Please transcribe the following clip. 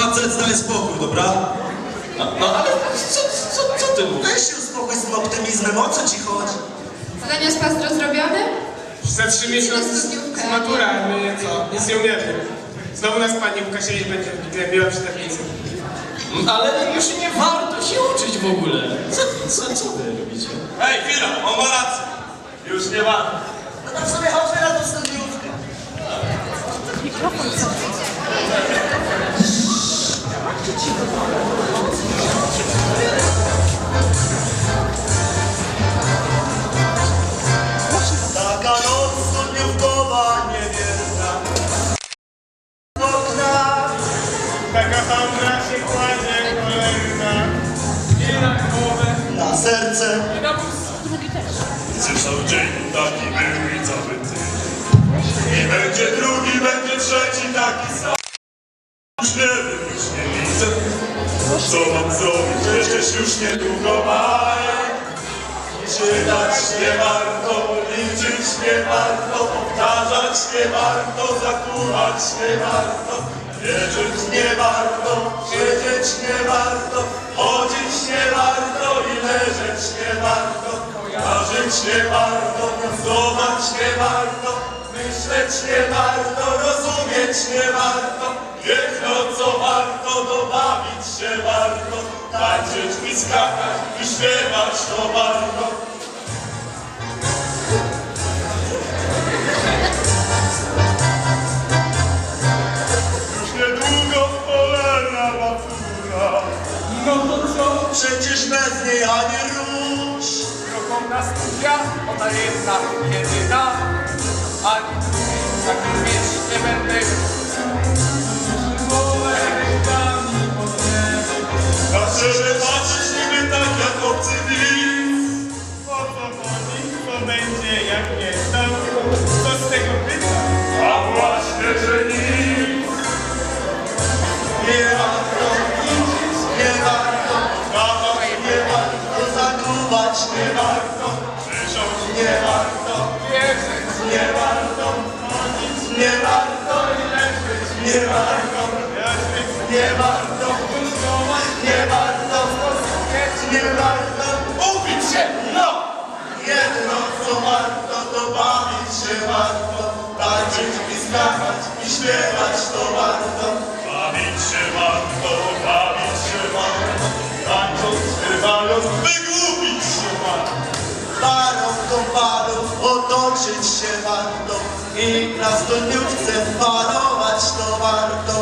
Facet, daj spokój, dobra? No, no ale co, co, co ty mówisz? Weź się uspokój z tym optymizmem, o co ci chodzi? Zadanie jest pastro zrobione? Za trzy miesiące z, z matura, my co? Nic nie umiemy. Znowu nas pani Łukasiewicz będzie gnębiła przy tablicy. Ale już nie warto się uczyć w ogóle. Co, co, co wy robicie? Ej, chwila, on ma rację. Już nie ma. No to w sumie chodźmy na tą studniówkę. Taka serce. Zresztą dzień taki był i cały tydzień. I będzie drugi, będzie trzeci taki sam. Już nie wiem, już nie widzę. Co mam zrobić? Przecież już niedługo maj. Czytać nie warto, liczyć nie warto, powtarzać nie warto, zakuwać nie warto, wierzyć nie warto, siedzieć nie warto, marzyć nie warto, wnioskować nie warto, myśleć nie warto, rozumieć nie warto, jedno co warto, to bawić się warto, tańczyć i skakać i śpiewać to warto. Przecież bez niej ani rusz. Drogą na studia, ona jedna, jedyna. Ani drugiej, takiej mieć nie będę. A żeby patrzeć niby tak jak obcy widz. O co chodzi? Co będzie, jak nie stał? Co z tego pyta? A właśnie, że nic. Nie warto nie warto Przysiąc nie warto, Wierzyć, nie warto chodzić, nie warto i leżeć, nie warto, wierzyć, nie warto puszkować, nie warto, rozumieć. nie warto upić się, no! Jedno co warto, to bawić się warto, tańczyć i skakać i śpiewać to warto. Bawić się warto, bawić się warto. Tańcząc, śpiewając, wygłupić warto. Parą kompanów otoczyć się warto i na studniówce parować to warto.